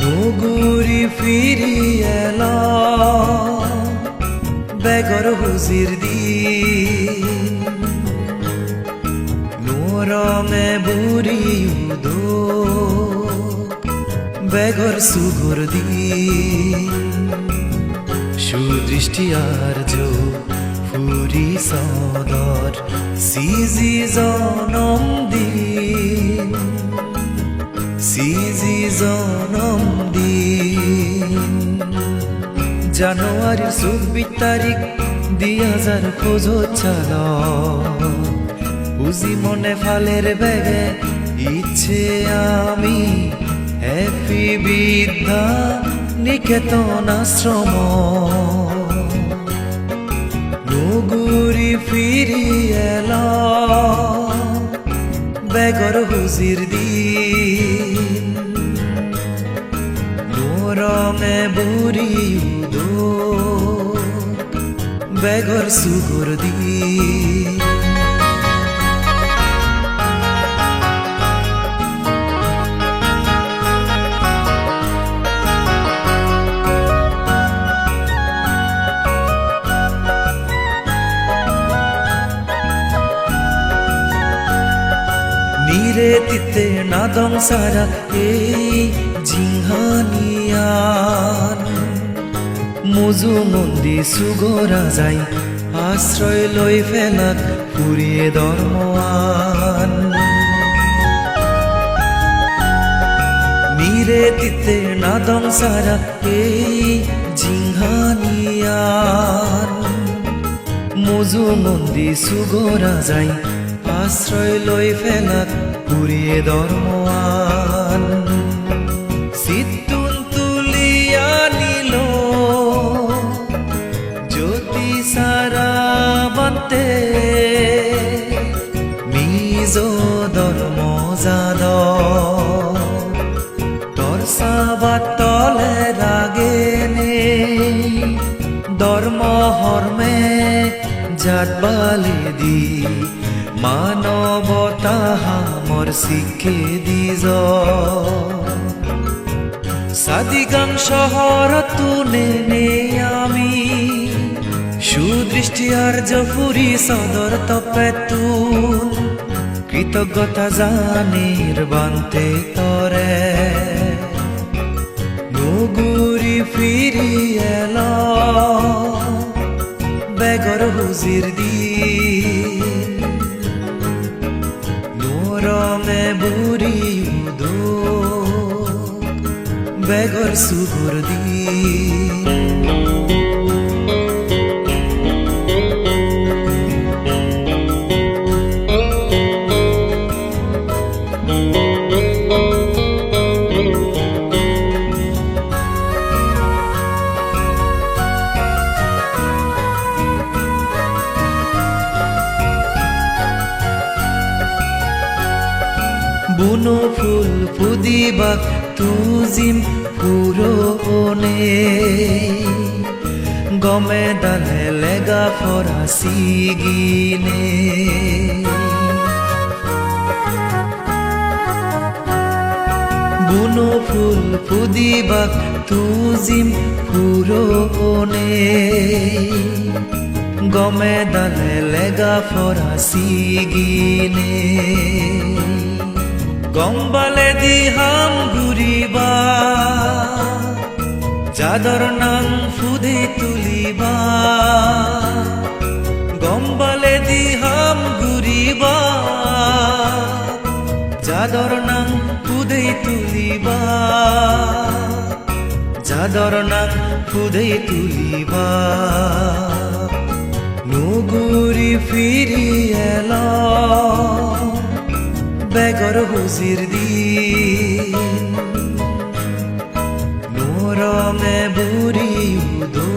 নুগুরি ফিরি এলা বেগর হুজির দি নুরমে বুড়ি উদো বেগর সুগুর দিন। সুদৃষ্টি আর্য ফুরি সদর। সিজি জনম দিন। সিজি জনম জানুয়ারির চব্বিশ তারিখ দুই হাজার খোঁজো চাল। উজি মনে ফালের বেগে ইচ্ছে আমি হ্যাপি বিদ্যা, নিকেতন আশ্রম। নগুরি ফিরি এলা বেগর হুজির দিন। নোরমে বুড়ি উদো বেগর সুগুর দিন নীরে তিতে নাদম সারা এই জিংহানিয়ান মুজু মন্দি সুগরা যাই, আশ্রয় লই ফেলাক ফুরিয়ে ধর্ময়ান নীরে তিতে নাদম সারা এই জিংহানিয়ান মজু মন্দি সুগরা যাই, আশ্রয় লই ফেলাক পুরিয়ে সিদ্ধুন তুলিয়া সাবাত তলে রাগে নেই। ধর্ম হর্মে জাত বালি দি। মানবতা হামর শিখে দিজ সাদিগাম শহর তুনে নে আমি। সুদৃষ্টি আর জফুরি সদর তপে তুন কৃতজ্ঞতা জানির বান্তে তরে। নগুরি ফিরি এলা। বেগর হুজির দি নোরমে বুড়ি উদো। বেগর সুগুর দিন। বুনো ফুল ফুদিবাক তুজিম পুরনে। গমে দালে লেগা ফরাসি গিনে বুনো ফুল ফুদিবাক তুজিম পুরনে। গমে দালে লেগা ফরাসি গিনে গম্বালে দিহাম ঘুরিবা, চাদর নাম ফুদে তুলিবা। গম্বালে দিহাম ঘুরিবা, চাদর নাম ফুদে তুলিবা। চাদর নাম ফুদে তুলিবা। নুগুরি ফিরি এলা বেগর হুজির দিন। নোরমে বুড়ি উদো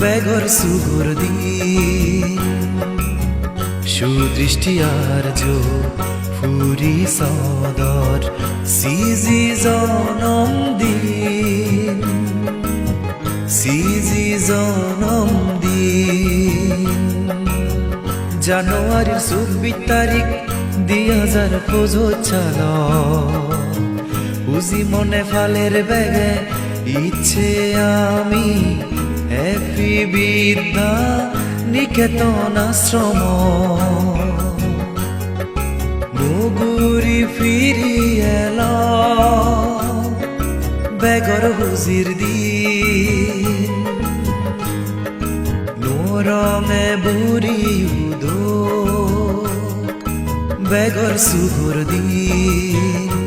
বেগর সুগুর সুদৃষ্টি আর্য ফুরি সদর, সিজি জনম দিন। সিজি জনম দিন। জানুয়ারির চব্বিশ তারিখ দুই হাজার খোঁজো চাল। বুঝি মনে ফালের ব্যাগে ইচ্ছে আমি হ্যাপি বিদ্যা নিকেতন আশ্রম। নগুরি ফিরি এলা বেগর হুজির দিন নোরমে বুড়ি উদো বেগর সুহুর দিন।